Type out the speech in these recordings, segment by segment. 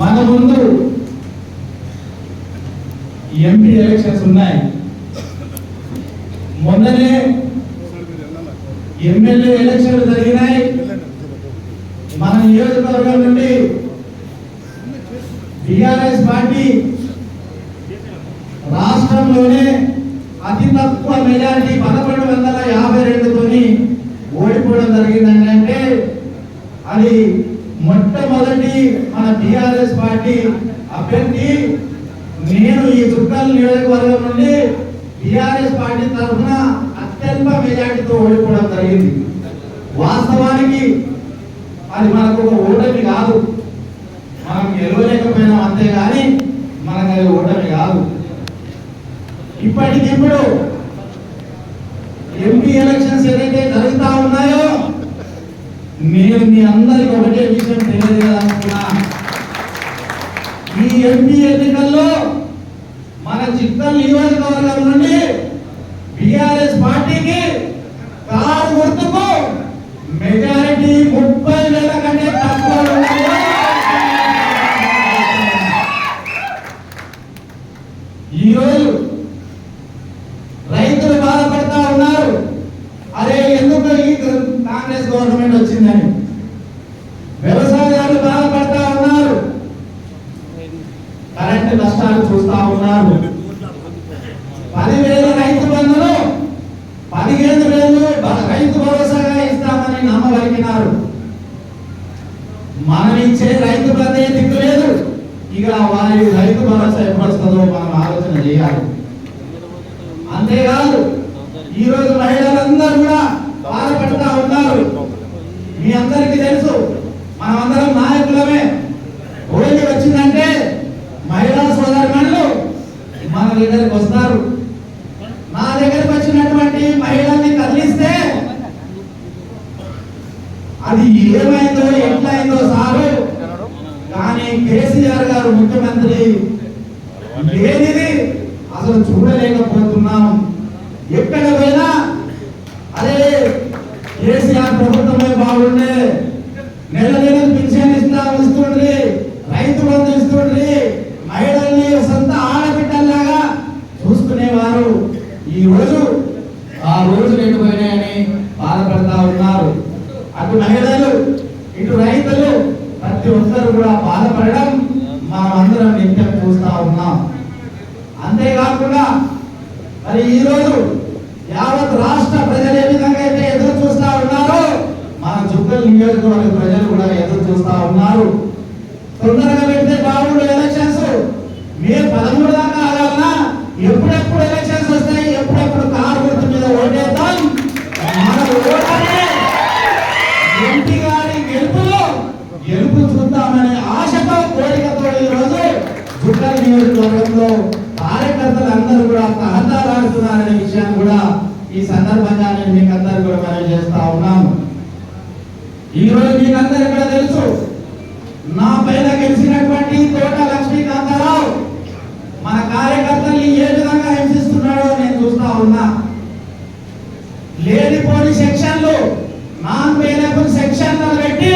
మన ముందు MP elections ఉన్నాయి. మొన్ననే ఎమ్మెల్యే ఎలక్షన్లు జరిగినాయి. మన నియోజకవర్గం నుండి టిఆర్ఎస్ పార్టీ రాష్ట్రంలోనే అతి తక్కువ మెజారిటీ పదకొండు వందల యాభై రెండుతోని ఓడిపోవడం జరిగిందంటే అంటే అది మొట్టమొదటి మన టిఆర్ఎస్ పార్టీ అభ్యర్థి నేను ఈ చుట్టాల నియోజకవర్గం నుండి టిఆర్ఎస్ పార్టీ తరఫున అత్యల్ప మెజార్టీతో ఓడిపోవడం జరిగింది. వాస్తవానికి అది మనకు ఒక ఓటమి కాదు. మనం గెలవలేకపోయినాం అంతే కానీ మనకు అది ఓటమి కాదు. ఇప్పటికిప్పుడు ఎంపీ ఎలక్షన్స్ ఏదైతే జరుగుతా ఉన్నాయో నేను మీ అందరికి ఒకటే విషయం తెలియజేయాలనుకున్నా ఎంపీ ఎన్నికల్లో మన చిత్తల్ నియోజకవర్గం నుండి బిఆర్ఎస్ పార్టీకి కారు గుర్తుకు మెజారిటీ ముప్పై వేల కంటే తక్కువ ఈరోజు రైతులు బాధపడతా ఉన్నారు. అరే ఎందుకు ఈ కాంగ్రెస్ గవర్నమెంట్ వచ్చిందని వ్యవసాయదారులు బాధపడతా ఉన్నారు కరెంట్ నష్టాలు చూస్తా ఉన్నారు పదివేల రైతు బంధులు పదిహేను వేలు బ- రైతు భరోసాగా ఇస్తామని నమ్మగలిగినారు మనం ఇచ్చే రైతు బంధే దిక్కు లేదు. ఇక వారి రైతు భరోసా ఎప్పుడొస్తుందో మనం ఆలోచన చేయాలి. అంతేకాదు ఈ రోజు మహిళలందరూ కూడా బాధపడుతూ ఉన్నారు. మీ అందరికీ తెలుసు మనమందరం నాయకులమే. ఏమైందో ఎట్లయిందో సారు. కానీ కేసీఆర్ గారు ముఖ్యమంత్రి. లేనిది అసలు చూడలేకపోతున్నాం. ఎక్కడ పోయినా అదే కేసీఆర్ ప్రభుత్వమే బాగుండే. నెల నెల పింఛన్ ఇస్తా ఇస్తుండ్రి రైతు బంధు ఇస్తుండ్రి మహిళల్ని సొంత ఆడబిడ్డల్లాగా చూసుకునేవారు. ఈ రోజు ఆ రోజు రెండు పోయినాయని బాధపడతా ఉన్నారు అటు మహిళలు ఇటు రైతులు ప్రతి ఒక్కరు కూడా బాధపడడం మనం అందరం నిత్యం చూస్తా ఉన్నాం. అంతేకాకుండా మరి ఈ రోజు యావత్ రాష్ట్ర ప్రజలు ఏ విధంగా అయితే ఎదురు చూస్తా ఉన్నారో మన చుక్కల్ నియోజకవర్గ ప్రజలు కూడా ఎదురు చూస్తా ఉన్నారు. తొందరగా పెడితే బాగుండు ఎలక్షన్స్ మే పదమూడు దాకా ఆగాలనా? ఎప్పుడెప్పుడు ఎలక్షన్స్ వస్తాయి ఎప్పుడెప్పుడు కారు గుర్తు మీద ఓటేద్దాం మన ఓటమి ఎంపీ గారి గెలుపులో గెలుపు చూద్దామనే ఆశతో కోరికతో ఈ రోజు చుక్కల్ నియోజకవర్గంలో కార్యకర్తలు అందరూ కూడా తహతాలాడుతున్నారనే విషయాన్ని కూడా ఈ సందర్భంగా నేను మీకు అందరు కూడా మనం చేస్తా ఉన్నాను. ఈ రోజు కూడా తెలుసు నా పైన గెలిచినటువంటి తోట లక్ష్మీకాంతారావు మన కార్యకర్తల్ని ఏ విధంగా హింసిస్తున్నాడో నేను చూస్తా ఉన్నా. లేనిపోని సెక్షన్లు నాన్ వేలబుల్ సెక్షన్లు పెట్టి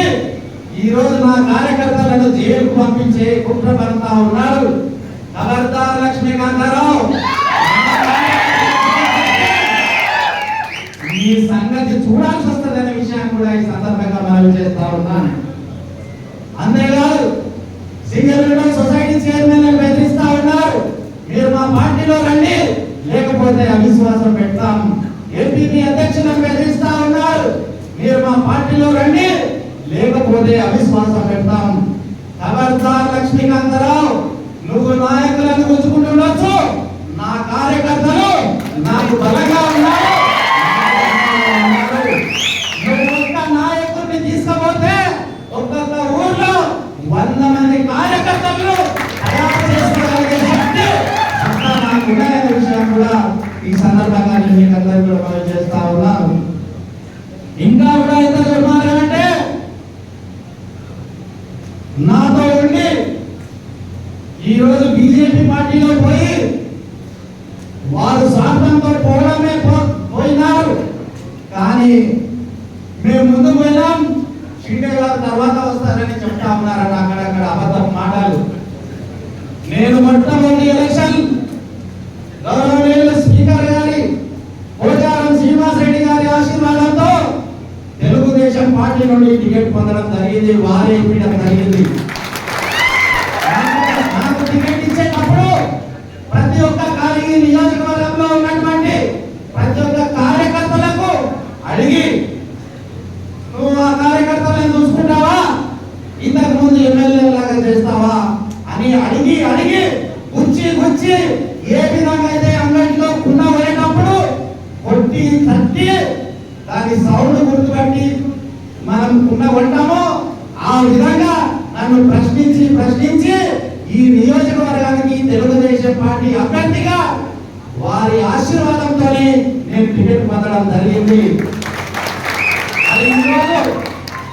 ఈరోజు నా కార్యకర్తలను జైలుకు పంపించే కుట్ర పడతా ఉన్నారు ఖబర్దార్ లక్ష్మీకాంతారావు. సంగతి చూడాల్సి వస్తుందనే విషయాన్ని కూడా ఈ సందర్భంగా మనం చేస్తా ఉన్నాను అంతేకాదు సింగిల్ విండో సొసైటీ చైర్మన్ బెదిరిస్తా ఉన్నారు. మీరు మా పార్టీలో రండి లేకపోతే అవిశ్వాసం పెడతాం. ఎంపీపీ అధ్యక్షులను బెదిరిస్తా ఉన్నారు. మీరు మా పార్టీలో రండి లేకపోతే అవిశ్వాసం పెడతాం. ఖబర్దార్ లక్ష్మీకాంతరావు నువ్వు నాయకులను గుంజుకుంటుండొచ్చు నా కార్యకర్తలు నాకు బలంగా ఉన్నారు. అందరికీ కూడా మనం చేస్తా ఉన్నాను ఇంకా కూడా ఎంత దుర్మార్గం అంటే నాతో ఉండి ఈరోజు బీజేపీ పార్టీలో పోయి వారు స్వార్థంతో పోవడమే పోయినారు. కానీ మేము ముందు పోయినాం. షిండే గారు తర్వాత వస్తారని చెప్తా ఉన్నారట అక్కడక్కడ అబద్ధం మాటలు. నేను మొట్టమొదటి ఎలక్షన్ గౌరవనీయులు స్పీకర్ గారి పోచారం శ్రీనివాసరెడ్డి గారి ఆశీర్వాదంతో తెలుగుదేశం పార్టీ నుండి టికెట్ పొందడం జరిగింది. వారే ఇవ్వడం జరిగింది. టికెట్ ఇచ్చేటప్పుడు ప్రతి ఒక్క ఖాళీ నియోజకవర్గంలో ఉన్నటువంటి ప్రతి ఒక్క కార్యకర్తలకు అడిగి నువ్వు ఆ కార్యకర్తలను చూసుకుంటావా? ఇంతకు ముందు ఎమ్మెల్యే లాగా చేస్తావా? అని అడిగి అడిగి గుచ్చి గుచ్చి ఏ విధంగా అయితే అంగట్లో కుండ పోయేటప్పుడు కొట్టి తట్టి దాని సౌండ్ గుర్తుపెట్టి మనం ఉన్న ఉంటామో ఆ విధంగా నన్ను ప్రశ్నించి ప్రశ్నించి ఈ నియోజకవర్గానికి తెలుగుదేశం పార్టీ అభ్యర్థిగా వారి ఆశీర్వాదంతోనే నేను టికెట్ పొందడం జరిగింది. అది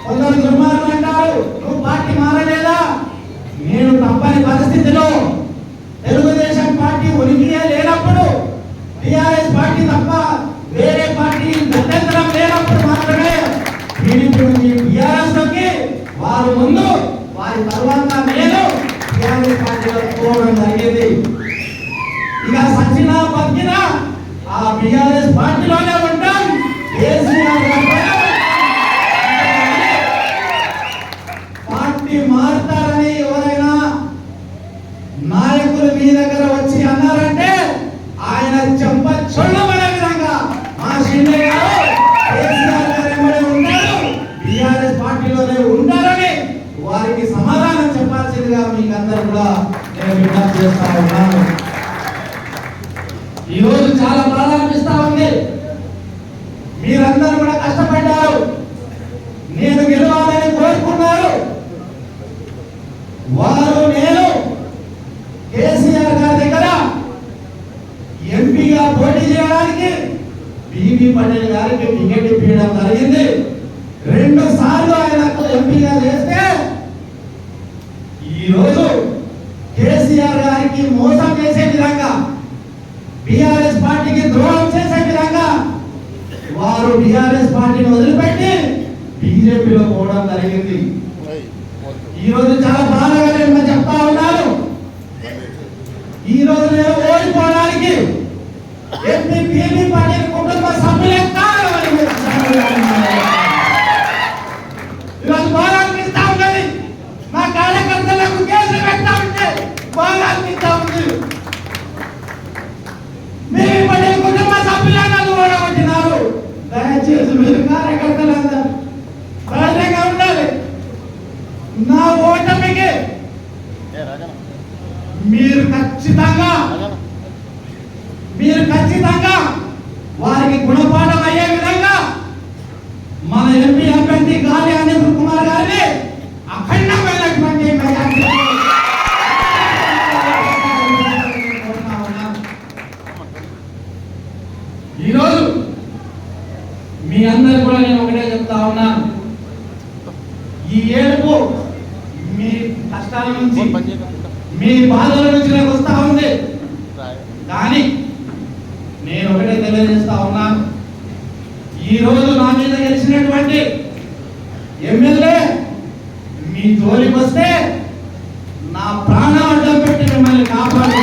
కొందరు దుర్మార్గులు అంటారు నువ్వు పార్టీ మారలేదా? నేను తప్పని పరిస్థితిలో తెలుగుదేశం పార్టీ ఉనికినే లేనప్పుడు టిఆర్ఎస్ పార్టీ తప్ప వేరే పార్టీ గత్యంతరం లేనప్పుడు మాత్రమే టీడీపీ నుంచి టిఆర్ఎస్లోకి వారు ముందు వారి తర్వాత నేను టిఆర్ఎస్ పార్టీలో పోవడం జరిగింది. ఇక సచిన బతికిన ఆ బిఆర్ఎస్ పార్టీలోనే ఉంటాం. కేసీఆర్ గారి పైన పార్టీ మారుతారని మీకు అందరూ కూడా నేను విజ్ఞప్తి చేస్తా ఉన్నాను. ఈ రోజు చాలా బాధ అనిపిస్తా ఉంది. మీరందరూ కూడా కష్టపడ్డారు. నేను గెలవాలని కోరుకున్నారు వారు నేను కేసీఆర్ గారి దగ్గర ఎంపీగా పోటీ చేయడానికి బీబీ పటేల్ గారికి టికెట్ ఇప్పించడం జరిగింది. రెండు సార్లు ఆయనకు ఎంపీగా చేస్తే ఈరోజు కేసీఆర్ గారికి మోసం చేసే విధంగా బీఆర్ఎస్ పార్టీకి ద్రోహం చేసే విధంగా వారు బీఆర్ఎస్ పార్టీని వదిలిపెట్టి బీజేపీలో పోవడం జరిగింది. ఈ రోజు చాలా బాధగా నేను చెప్తా ఉన్నాను. ఈ రోజు నేను ఓడిపోవడానికి ఎంపీ పార్టీ కుటుంబ సభ్యులే కారణమని మీరు చెప్పగలుగుతున్నారు. ఈరోజు బాగా అనిపిస్తా ఉన్నది మా కార్యకర్తలకు కేసులు పెట్టా ఉంటే బాగా అనిపిస్తా ఉంది బీబీ పార్టీ కుటుంబ సభ్యులే నన్ను ఓడగొట్టినారు దయచేసి మీరు కార్యకర్తలందరూ ధైర్యంగా ఉండాలి నా ఓటమికి మీరు ఖచ్చితంగా మీరు ఖచ్చితంగా వారికి గుణపాఠం అయ్యే విధంగా మన ఎంపీ అభ్యర్థి గాలి అనిల్ కుమార్ గారిని అఖండమైనటువంటి మెజార్టీతో ఈరోజు మీ అందరు కూడా నేను ఒకటే చెప్తా ఉన్నాను. ఈ ఏడుపు మీ కష్టాల నుంచి మీ బాధల నుంచి నాకు వస్తా ఉంది. కానీ నేను ఒకటే తెలియజేస్తా ఉన్నాను ఈ రోజు నా మీద గెలిచినటువంటి ఎమ్మెల్యే మీ జోలికి వస్తే నా ప్రాణం అడ్డం పెట్టి మిమ్మల్ని కాపాడు